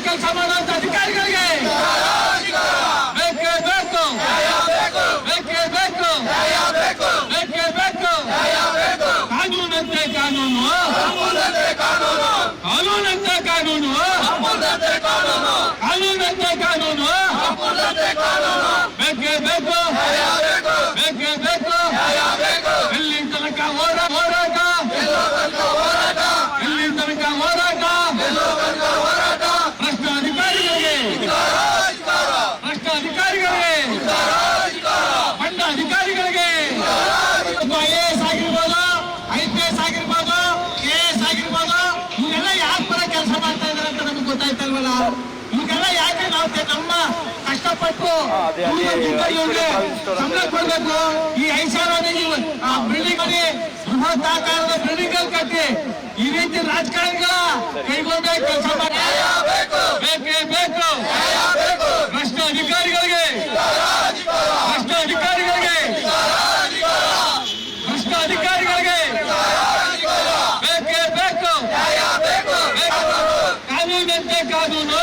ಕೆಲಸ ಮಾಡುವಂತ ಅಧಿಕಾರಿಗಳಿಗೆ ಬೇಕೇ ಬೇಕು ಬೇಕೇ ಬೇಕು ಬೇಕೇ ಬೇಕು ಕಾನೂನಂತೆ ಕಾನೂನು ಕಾನೂನಂತೆ ಕಾನೂನು ಕಾನೂನಂತೆ ಕಾನೂನು ಬೇಕೇ ಬೇಕು ಬೇಕೇ ಬೇಕು ಎಲ್ಲಿ ತನಕ ಹೋರಾ ಹೋರಾಟ ಎಲ್ಲಿ ತನಕ ಹೋರಾಟ ಭ್ರಷ್ಟ ಅಧಿಕಾರಿಗಳಿಗೆ ಭ್ರಷ್ಟ ಅಧಿಕಾರಿಗಳಿಗೆ ಬಂಡ ಅಧಿಕಾರಿಗಳಿಗೆ ಒಬ್ಬ ಐ ಎಸ್ ಆಗಿರ್ಬೋದು ಐ ಪಿ ಎಸ್ ಆಗಿರ್ಬೋದು ಕೆ ಎಸ್ ಆಗಿರ್ಬೋದು ಇವೆಲ್ಲ ಯಾಕೆ ಪರ ಕೆಲಸ ಮಾಡ್ತಾ ಇದಾರೆ ಅಂತ ನಮ್ಗೆ ಗೊತ್ತಾಯ್ತಲ್ವಲ್ಲ ಇವೆಲ್ಲ ಯಾಕೆ ನಾವು ತೆ- ನಮ್ಮ ಕಷ್ಟಪಟ್ಟು ಸಂಬಳ ಕೊಡ್ಬೇಕು. ಈ ಆ ಬಿಲ್ಡಿಂಗ್ ಅಲ್ಲಿ ಬೃಹತ್ತಾಕಾರದ ಬಿಲ್ಡಿಂಗ್ ಅಲ್ಲಿ ಕಟ್ಟಿ ಈ ರೀತಿ ರಾಜಕಾರಣಿಗಳ ಕೈಗೊಂಡ ಕೆಲಸ ಮಾಡಿ. ಬೇಕೇ. ಬೇಕು ಭ್ರಷ್ಟ ಅಧಿಕಾರಿಗಳಿಗೆ ಭ್ರಷ್ಟ ಅಧಿಕಾರಿಗಳಿಗೆ ಭ್ರಷ್ಟ ಅಧಿಕಾರಿಗಳಿಗೆ ಬೇಕೇ ಬೇಕು ಬೇಕು. ಕಾನೂನಂತೆ ಕಾನೂನು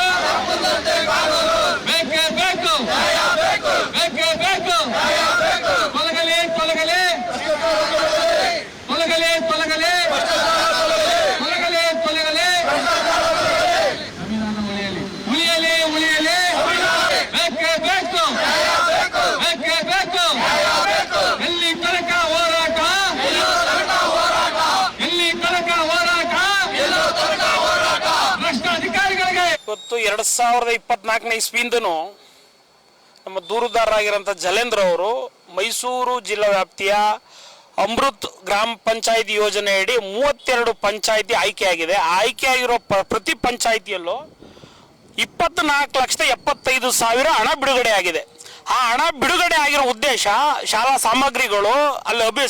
ಬೇಕೇ ಬೇಕು ಬೇಕೇ ಬೇಕು ತೊಲಗಲಿ ತೊಲಗಲಿ ತೊಲಗಲಿ ತೊಲಗಲಿ ತೊಲಗಲಿ ತೊಲಗಲಿ ಸಂವಿಧಾನ ಉಳಿಯಲಿ ಉಳಿಯಲಿ ಉಳಿಯಲಿ ಬೇಕೇ ಬೇಕು ಬೇಕೇ ಬೇಕು ಎಲ್ಲಿ ತನಕ ಹೋರಾಟ ಎಲ್ಲಿ ತನಕ ಹೋರಾಟ ಭ್ರಷ್ಟ ಅಧಿಕಾರಿಗಳಿಗೆ ಎರಡು ಸಾವಿರದ ಇಪ್ಪತ್ನಾಲ್ಕನೇ ಇಸ್ವಿಯಿಂದನು ನಮ್ಮ ದೂರುದಾರರಾಗಿರೋಂಥ ಜಲೇಂದ್ರ ಅವರು ಮೈಸೂರು ಜಿಲ್ಲಾ ವ್ಯಾಪ್ತಿಯ ಅಮೃತ್ ಗ್ರಾಮ ಪಂಚಾಯತಿ ಯೋಜನೆಯಡಿ ಮೂವತ್ತೆರಡು ಪಂಚಾಯಿತಿ ಆಯ್ಕೆಯಾಗಿದೆ. ಆಯ್ಕೆ ಆಯ್ಕೆಯಾಗಿರೋ ಪ, ಪ್ರತಿ ಪಂಚಾಯತಿಯಲ್ಲೂ ಇಪ್ಪತ್ನಾಲ್ಕು ಲಕ್ಷದ ಎಪ್ಪತ್ತೈದು ಸಾವಿರ ಹಣ ಬಿಡುಗಡೆ ಆಗಿದೆ. ಆ ಹಣ ಬಿಡುಗಡೆ ಆಗಿರೋ ಉದ್ದೇಶ ಶಾಲಾ ಸಾಮಗ್ರಿಗಳು, ಅಲ್ಲಿ ಅಭಿ,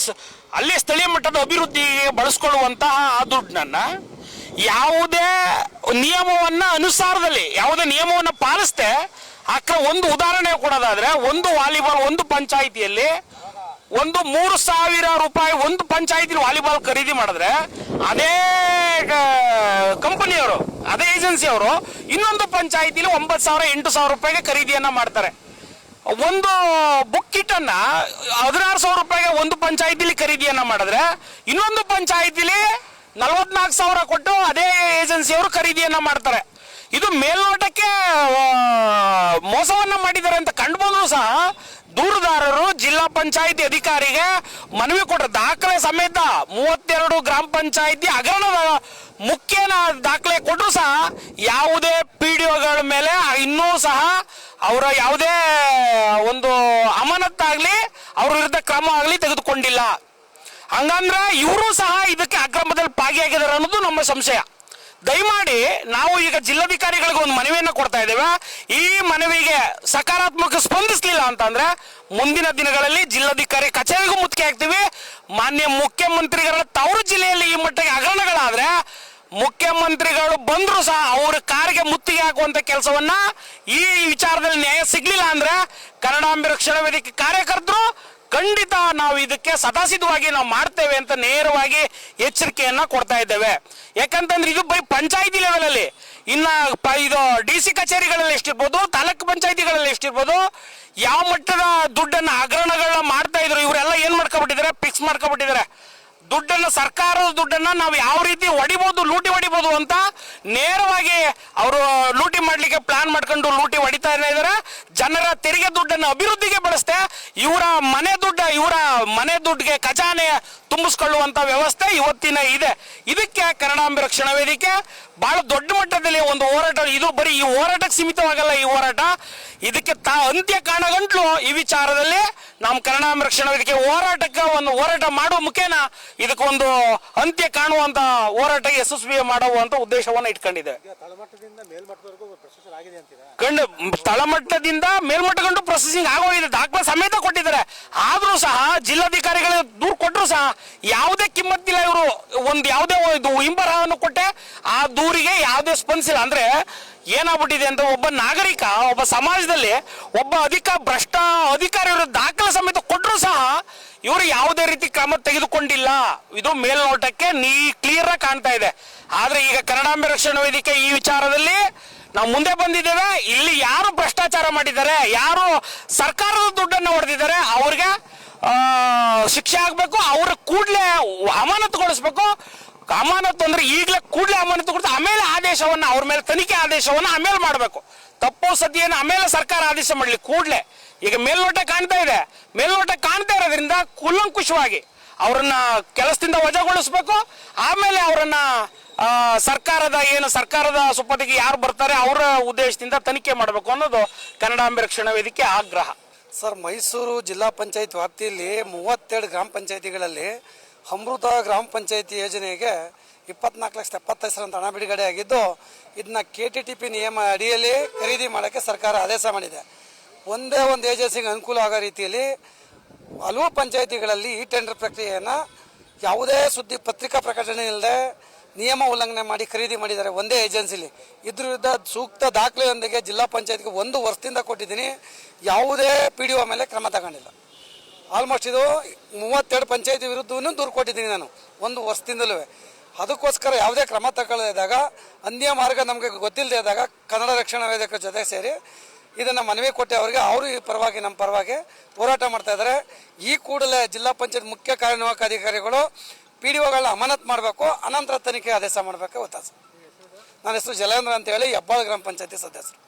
ಅಲ್ಲಿ ಸ್ಥಳೀಯ ಮಟ್ಟದ ಅಭಿವೃದ್ಧಿಗೆ ಬಳಸ್ಕೊಳ್ಳುವಂತಹ ಆ ದುಡ್ಡನ್ನ ಯಾವುದೇ ನಿಯಮವನ್ನ ಅನುಸಾರದಲ್ಲಿ, ಯಾವುದೇ ನಿಯಮವನ್ನ ಪಾಲಿಸ್ತೆ ಅಕ್ಕ ಒಂದು ಉದಾಹರಣೆ ಕೊಡೋದಾದ್ರೆ, ಒಂದು ವಾಲಿಬಾಲ್ ಒಂದು ಪಂಚಾಯಿತಿಯಲ್ಲಿ ಒಂದು ಮೂರು ಸಾವಿರ ರೂಪಾಯಿ ಒಂದು ಪಂಚಾಯತಿ ವಾಲಿಬಾಲ್ ಖರೀದಿ ಮಾಡಿದ್ರೆ ಅದೇ ಕಂಪನಿಯವರು, ಅದೇ ಏಜೆನ್ಸಿಯವರು ಇನ್ನೊಂದು ಪಂಚಾಯತಿಲಿ ಒಂಬತ್ತು ಸಾವಿರ, ಎಂಟು ಸಾವಿರ ರೂಪಾಯಿಗೆ ಖರೀದಿಯನ್ನ ಮಾಡ್ತಾರೆ. ಒಂದು ಬುಕ್ ಕಿಟ್ ಹದಿನಾರು ಸಾವಿರ ರೂಪಾಯಿಗೆ ಒಂದು ಪಂಚಾಯತಿಲಿ ಖರೀದಿಯನ್ನ ಮಾಡಿದ್ರೆ, ಇನ್ನೊಂದು ಪಂಚಾಯತಿಲಿ ನಲವತ್ನಾಲ್ಕು ಸಾವಿರ ಕೊಟ್ಟು ಅದೇ ಏಜೆನ್ಸಿಯವರು ಖರೀದಿಯನ್ನು ಮಾಡ್ತಾರೆ. ಇದು ಮೇಲ್ನೋಟಕ್ಕೆ ಮೋಸವನ್ನು ಮಾಡಿದ್ದಾರೆ ಅಂತ ಕಂಡು ಸಹ ದೂರುದಾರರು ಜಿಲ್ಲಾ ಪಂಚಾಯಿತಿ ಅಧಿಕಾರಿಗೆ ಮನವಿ ಕೊಟ್ಟರು ದಾಖಲೆ ಸಮೇತ ಮೂವತ್ತೆರಡು ಗ್ರಾಮ ಪಂಚಾಯಿತಿ ಹಗರಣದ ಮುಖ್ಯನ ದಾಖಲೆ ಕೊಟ್ಟರು ಸಹ ಯಾವುದೇ ಪಿ ಡಿ ಒಗಳ ಮೇಲೆ ಇನ್ನೂ ಸಹ ಅವರ ಯಾವುದೇ ಒಂದು ಅಮಾನತ್ತಾಗ್ಲಿ, ಅವ್ರ ವಿರುದ್ಧ ಕ್ರಮ ಆಗಲಿ ತೆಗೆದುಕೊಂಡಿಲ್ಲ. ಹಂಗಂದ್ರೆ ಇವರು ಸಹ ಇದಕ್ಕೆ ಅಕ್ರಮದಲ್ಲಿ ಭಾಗಿಯಾಗಿದ್ದಾರೆ ಅನ್ನೋದು ನಮ್ಮ ಸಂಶಯ. ದಯಮಾಡಿ ನಾವು ಈಗ ಜಿಲ್ಲಾಧಿಕಾರಿಗಳಿಗೆ ಒಂದು ಮನವಿಯನ್ನು ಕೊಡ್ತಾ ಇದ್ದೇವೆ. ಈ ಮನವಿಗೆ ಸಕಾರಾತ್ಮಕ ಸ್ಪಂದಿಸಲಿಲ್ಲ ಅಂತಂದ್ರೆ ಮುಂದಿನ ದಿನಗಳಲ್ಲಿ ಜಿಲ್ಲಾಧಿಕಾರಿ ಕಚೇರಿಗೂ ಮುತ್ತಿಗೆ ಹಾಕ್ತೀವಿ. ಮಾನ್ಯ ಮುಖ್ಯಮಂತ್ರಿಗಳ ತವರು ಜಿಲ್ಲೆಯಲ್ಲಿ ಈ ಮಟ್ಟಿಗೆ ಹಗರಣಗಳಾದ್ರೆ ಮುಖ್ಯಮಂತ್ರಿಗಳು ಬಂದರೂ ಸಹ ಅವ್ರ ಕಾರಿಗೆ ಮುತ್ತಿಗೆ ಹಾಕುವಂತ ಕೆಲಸವನ್ನ ಈ ವಿಚಾರದಲ್ಲಿ ನ್ಯಾಯ ಸಿಗ್ಲಿಲ್ಲ ಅಂದ್ರೆ ಕನ್ನಡಾಂಬಿ ರಕ್ಷಣಾ ವೇದಿಕೆ ಕಾರ್ಯಕರ್ತರು ಖಂಡಿತ ನಾವು ಇದಕ್ಕೆ ಸದಾಸಿದ್ಧವಾಗಿ ನಾವು ಮಾಡ್ತೇವೆ ಅಂತ ನೇರವಾಗಿ ಎಚ್ಚರಿಕೆಯನ್ನ ಕೊಡ್ತಾ ಇದ್ದೇವೆ. ಯಾಕಂತಂದ್ರೆ ಇದು ಬರೀ ಪಂಚಾಯತಿ ಲೆವೆಲ್ ಅಲ್ಲಿ. ಇನ್ನ ಇದು ಡಿ ಸಿ ಕಚೇರಿಗಳಲ್ಲಿ ಎಷ್ಟಿರ್ಬೋದು, ತಾಲೂಕು ಪಂಚಾಯತಿಗಳಲ್ಲಿ ಎಷ್ಟಿರ್ಬೋದು, ಯಾವ ಮಟ್ಟದ ದುಡ್ಡನ್ನ ಹಗರಣಗಳನ್ನ ಮಾಡ್ತಾ ಇದ್ರು, ಇವರೆಲ್ಲ ಏನ್ ಮಾಡ್ಕೊಬಿಟ್ಟಿದ್ದಾರೆ? ಫಿಕ್ಸ್ ಮಾಡ್ಕೊಬಿಟ್ಟಿದ್ದಾರೆ. ದುಡ್ಡನ್ನ ಸರ್ಕಾರದ ದುಡ್ಡನ್ನ ನಾವು ಯಾವ ರೀತಿ ಹೊಡಿಬಹುದು ಲೂಟಿ ಹೊಡಿಬಹುದು ಅಂತ ನೇರವಾಗಿ ಅವರು ಲೂಟಿ ಮಾಡ್ಲಿಕ್ಕೆ ಪ್ಲಾನ್ ಮಾಡ್ಕೊಂಡು ಲೂಟಿ ಹೊಡಿತಾ ಇದ್ದಾರೆ. ಜನರ ತೆರಿಗೆ ದುಡ್ಡನ್ನು ಅಭಿವೃದ್ಧಿಗೆ ಬಳಸ್ತೆ ಇವರ ದುಡ್ಡಿಗೆ ಖಜಾನೆ ತುಂಬಿಸ್ಕೊಳ್ಳುವಂತ ವ್ಯವಸ್ಥೆ ಇವತ್ತಿನ ಇದೆ. ಇದಕ್ಕೆ ಕನ್ನಡಾಂಬೆ ರಕ್ಷಣಾ ವೇದಿಕೆ. ಬಹಳ ದೊಡ್ಡ ಮಟ್ಟದಲ್ಲಿ ಒಂದು ಹೋರಾಟ. ಇದು ಬರೀ ಈ ಹೋರಾಟಕ್ಕೆ ಸೀಮಿತವಾಗಲ್ಲ ಈ ಹೋರಾಟ. ಇದಕ್ಕೆ ತಾ ಅಂತ್ಯ ಕಾಣಗಂಟ್ಲು ಈ ವಿಚಾರದಲ್ಲಿ ನಮ್ಮ ಕನ್ನಡಾಂಬೆ ರಕ್ಷಣಾ ವೇದಿಕೆ ಹೋರಾಟಕ್ಕೆ ಒಂದು ಹೋರಾಟ ಮಾಡುವ ಮುಖೇನ ಇದಕ್ಕೊಂದು ಅಂತ್ಯ ಕಾಣುವಂತ ಹೋರಾಟ ಯಶಸ್ವಿ ಮಾಡುವಂತ ಉದ್ದೇಶವನ್ನ ಇಟ್ಕೊಂಡಿದೆ. ಕಂಡು ತಳಮಟ್ಟದಿಂದ ಮೇಲ್ಮಟ್ಟಗಂಡು ಪ್ರೊಸೆಸಿಂಗ್ ಆಗೋಗಿದೆ. ದಾಖಲೆ ಸಮೇತ ಕೊಟ್ಟಿದ್ದಾರೆ. ಆದ್ರೂ ಸಹ ಜಿಲ್ಲಾಧಿಕಾರಿಗಳು ದೂರು ಕೊಟ್ಟರು ಸಹ ಯಾವುದೇ ಕಿಮ್ಮತ್ತಿಲ್ಲ ಇವರು. ಒಂದು ಯಾವುದೇ ಇದು ಹಿಂಬರಹವನ್ನು ಕೊಟ್ಟೆ, ಆ ದೂರಿಗೆ ಯಾವುದೇ ಸ್ಪಂದಿಸಿಲ್ಲ ಅಂದ್ರೆ ಏನಾಗ್ಬಿಟ್ಟಿದೆ ಅಂತ ಒಬ್ಬ ನಾಗರಿಕ, ಒಬ್ಬ ಸಮಾಜದಲ್ಲಿ ಒಬ್ಬ ಅಧಿಕ ಭ್ರಷ್ಟ ಅಧಿಕಾರಿಗಳು ದಾಖಲೆ ಸಮೇತ ಕೊಟ್ಟರು ಸಹ ಇವರು ಯಾವುದೇ ರೀತಿ ಕ್ರಮ ತೆಗೆದುಕೊಂಡಿಲ್ಲ. ಇದು ಮೇಲ್ನೋಟಕ್ಕೆ ನೀ ಕ್ಲಿಯರ್ ಆಗಿ ಕಾಣ್ತಾ ಇದೆ. ಆದರೆ ಈಗ ಕನ್ನಡಾಂಬೆ ರಕ್ಷಣಾ ವೇದಿಕೆ ಈ ವಿಚಾರದಲ್ಲಿ ನಾವು ಮುಂದೆ ಬಂದಿದ್ದೇವೆ. ಇಲ್ಲಿ ಯಾರು ಭ್ರಷ್ಟಾಚಾರ ಮಾಡಿದ್ದಾರೆ, ಯಾರು ಸರ್ಕಾರದ ದುಡ್ಡನ್ನು ಹೊಡೆದಿದ್ದಾರೆ, ಅವ್ರಿಗೆ ಶಿಕ್ಷೆ ಆಗಬೇಕು, ಅವ್ರ ಕೂಡಲೇ ಅಮಾನತುಗೊಳಿಸ್ಬೇಕು. ಅಮಾನತು ಅಂದ್ರೆ ಈಗಲೇ ಕೂಡಲೇ ಅಮಾನತು ಕೊಡ್ತಾ, ಆಮೇಲೆ ಆದೇಶವನ್ನ, ಅವ್ರ ಮೇಲೆ ತನಿಖೆ ಆದೇಶವನ್ನ ಆಮೇಲೆ ಮಾಡಬೇಕು. ತಪ್ಪು ಸತಿಯನ್ನು ಆಮೇಲೆ ಸರ್ಕಾರ ಆದೇಶ ಮಾಡಲಿ, ಕೂಡಲೇ. ಈಗ ಮೇಲ್ನೋಟ ಕಾಣ್ತಾ ಇದೆ. ಮೇಲ್ನೋಟ ಕಾಣ್ತಾ ಇರೋದ್ರಿಂದ ಕೂಲಂಕುಷವಾಗಿ ಅವ್ರನ್ನ ಕೆಲಸದಿಂದ ವಜಾಗೊಳಿಸ್ಬೇಕು. ಆಮೇಲೆ ಅವರನ್ನ ಸರ್ಕಾರದ, ಏನು ಸರ್ಕಾರದ ಸುಪತಿಗೆ ಯಾರು ಬರ್ತಾರೆ, ಅವರ ಉದ್ದೇಶದಿಂದ ತನಿಖೆ ಮಾಡಬೇಕು ಅನ್ನೋದು ಕನ್ನಡಾಂಬೆ ರಕ್ಷಣಾ ವೇದಿಕೆ ಆಗ್ರಹ. ಸರ್, ಮೈಸೂರು ಜಿಲ್ಲಾ ಪಂಚಾಯತ್ ವ್ಯಾಪ್ತಿಯಲ್ಲಿ ಮೂವತ್ತೆರಡು ಗ್ರಾಮ ಪಂಚಾಯತಿಗಳಲ್ಲಿ ಅಮೃತ ಗ್ರಾಮ ಪಂಚಾಯತಿ ಯೋಜನೆಗೆ ಇಪ್ಪತ್ನಾಲ್ಕು ಲಕ್ಷದ ಎಪ್ಪತ್ತೈದು ಸಾವಿರ ಹಣ ಬಿಡುಗಡೆ ಆಗಿದ್ದು ಇದನ್ನ ಕೆ ಟಿ ಟಿ ಪಿ ನಿಯಮ ಅಡಿಯಲ್ಲಿ ಖರೀದಿ ಮಾಡೋಕ್ಕೆ ಸರ್ಕಾರ ಆದೇಶ ಮಾಡಿದೆ. ಒಂದೇ ಒಂದು ಏಜೆನ್ಸಿಗೆ ಅನುಕೂಲ ಆಗೋ ರೀತಿಯಲ್ಲಿ ಹಲವು ಪಂಚಾಯತಿಗಳಲ್ಲಿ ಈ ಟೆಂಡರ್ ಪ್ರಕ್ರಿಯೆಯನ್ನು ಯಾವುದೇ ಸುದ್ದಿ ಪತ್ರಿಕಾ ಪ್ರಕಟಣೆ ಇಲ್ಲದೆ ನಿಯಮ ಉಲ್ಲಂಘನೆ ಮಾಡಿ ಖರೀದಿ ಮಾಡಿದ್ದಾರೆ ಒಂದೇ ಏಜೆನ್ಸಿಲಿ. ಇದ್ರ ವಿರುದ್ಧ ಸೂಕ್ತ ದಾಖಲೆಯೊಂದಿಗೆ ಜಿಲ್ಲಾ ಪಂಚಾಯತ್ಗೆ ಒಂದು ವರ್ಷದಿಂದ ಕೊಟ್ಟಿದ್ದೀನಿ. ಯಾವುದೇ ಪಿ ಡಿ ಒ ಮೇಲೆ ಕ್ರಮ ತಗೊಂಡಿಲ್ಲ. ಆಲ್ಮೋಸ್ಟ್ ಇದು ಮೂವತ್ತೆರಡು ಪಂಚಾಯತಿ ವಿರುದ್ಧವೂ ದೂರು ಕೊಟ್ಟಿದ್ದೀನಿ ನಾನು, ಒಂದು ವರ್ಷದಿಂದಲೂ. ಅದಕ್ಕೋಸ್ಕರ ಯಾವುದೇ ಕ್ರಮ ತಗೊಳ್ಳದಿದ್ದಾಗ ಅನ್ಯ ಮಾರ್ಗ ನಮಗೆ ಗೊತ್ತಿಲ್ಲದೆ ಇದ್ದಾಗ ಕನ್ನಡ ರಕ್ಷಣಾ ವೇದಿಕೆ ಜೊತೆ ಸೇರಿ ಇದನ್ನು ಮನವಿ ಕೊಟ್ಟೆ ಅವರಿಗೆ. ಅವರು ಈ ಪರವಾಗಿ, ನಮ್ಮ ಪರವಾಗಿ ಹೋರಾಟ ಮಾಡ್ತಾ ಇದ್ದಾರೆ. ಈ ಕೂಡಲೇ ಜಿಲ್ಲಾ ಪಂಚಾಯತ್ ಮುಖ್ಯ ಕಾರ್ಯನಿರ್ವಾಹಕ ಅಧಿಕಾರಿಗಳು ಪಿ ಡಿ ಒಗಳನ್ನ ಅಮಾನತ್ ಮಾಡಬೇಕು, ಅನಂತರ ತನಿಖೆ ಆದೇಶ ಮಾಡಬೇಕು ಒತ್ತಾಸ ನನ್ನ ಹೆಸರು ಜಲೇಂದ್ರ ಅಂತ ಹೇಳಿ, ಹೆಬ್ಬಾಳ ಗ್ರಾಮ ಪಂಚಾಯತಿ ಸದಸ್ಯರು.